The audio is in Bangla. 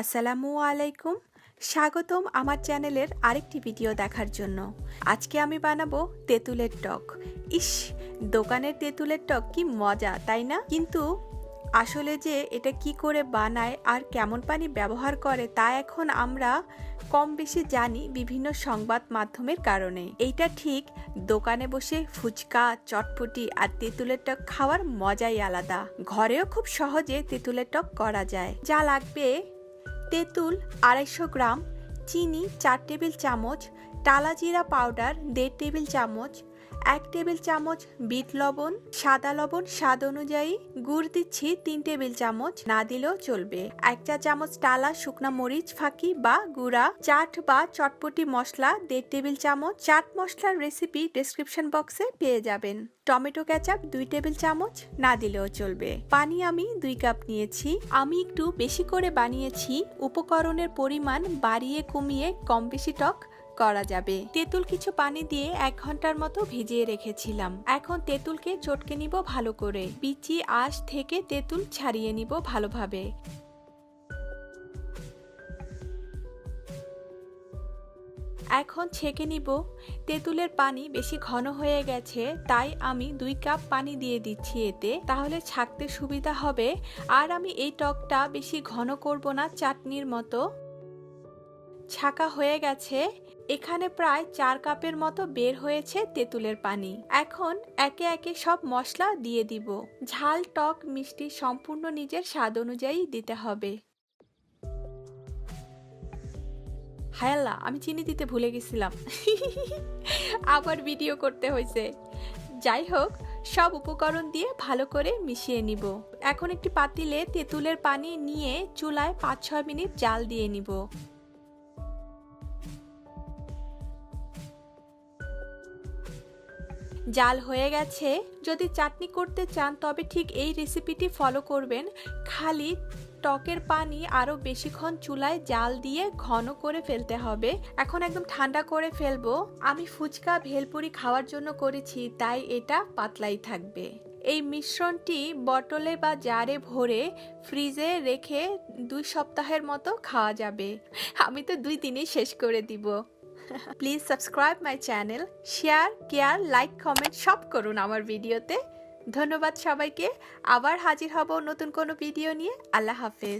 আসসালামু আলাইকুম। স্বাগতম আমার চ্যানেলের আরেকটি ভিডিও দেখার জন্য। আজকে আমি বানাবো তেঁতুলের টক। ইস, দোকানের তেঁতুলের টক কি মজা, তাই না? কিন্তু আসলে যে এটা কি করে বানায় আর কেমন পানি ব্যবহার করে তা এখন আমরা কম বেশি জানি বিভিন্ন সংবাদ মাধ্যমের কারণে। এইটা ঠিক দোকানে বসে ফুচকা, চটপটি আর তেঁতুলের টক খাওয়ার মজাই আলাদা। ঘরেও খুব সহজে তেঁতুলের টক করা যায়। যা লাগবে তেঁতুল আড়াইশো গ্রাম চিনি চার টেবিল চামচ টালা জিরা পাউডার দেড় টেবিল চামচ এক টেবিল চামচ বিট লবণ, সাদা লবণ, স্বাদ অনুযায়ী গুড় দিচ্ছি তিন টেবিল চামচ, না দিলেও চলবে। এক চা চামচ টালা শুকনা মরিচ ফাঁকি বা গুঁড়া, চাট বা চটপটি মশলা, দেড় টেবিল চামচ, চাট মশলার রেসিপি ডেসক্রিপশন বক্সে পেয়ে যাবেন। টমেটো কেচাপ দুই টেবিল চামচ, না দিলেও চলবে। পানি আমি দুই কাপ নিয়েছি। আমি একটু বেশি করে বানিয়েছি। উপকরণের পরিমাণ বাড়িয়ে কমিয়ে কম বেশি টক করা যাবে। তেঁতুল কিছু পানি দিয়ে এক ঘণ্টার মতো ভিজিয়ে রেখেছিলাম। এখন তেঁতুলকে চটকে নিব ভালো করে। বিচি, আঁশ থেকে তেঁতুল ছাড়িয়ে নিব ভালোভাবে। এখন ছেঁকে নিব। তেঁতুলের পানি বেশি ঘন হয়ে গেছে, তাই আমি দুই কাপ পানি দিয়ে দিচ্ছি এতে। তাহলে ছাকতে সুবিধা হবে। আর আমি এই টকটা বেশি ঘন করব না, চাটনির মতো। ছাকা হয়ে গেছে। এখানে প্রায় চার কাপের মতো বের হয়েছে তেঁতুলের পানি। এখন একে একে সব মশলা দিয়ে দিব। ঝাল, টক, মিষ্টি সম্পূর্ণ নিজের স্বাদ অনুযায়ী দিতে হবে। হায়াল্লা, আমি চিনি দিতে ভুলে গেছিলাম। আবার ভিডিও করতে হয়েছে। যাই হোক, সব উপকরণ দিয়ে ভালো করে মিশিয়ে নিব। এখন একটি পাতিলে তেঁতুলের পানি নিয়ে চুলায় পাঁচ ছয় মিনিট জাল দিয়ে নিব। জাল হয়ে গেছে। যদি চাটনি করতে চান, তবে ঠিক এই রেসিপিটি ফলো করবেন। খালি টকের পানি আরও বেশিক্ষণ চুলায় জাল দিয়ে ঘন করে ফেলতে হবে। এখন একদম ঠান্ডা করে ফেলব। আমি ফুচকা ভেলপুরি খাওয়ার জন্য করেছি, তাই এটা পাতলাই থাকবে। এই মিশ্রণটি বটলে বা জারে ভরে ফ্রিজে রেখে দুই সপ্তাহের মতো খাওয়া যাবে। আমি তো দুই দিনেই শেষ করে দিব। Please subscribe my channel share care like comment সব করুন আমার ভিডিওতে ধন্যবাদ সবাইকে। আবার হাজির হব নতুন কোনো ভিডিও নিয়ে। আল্লাহ হাফেজ।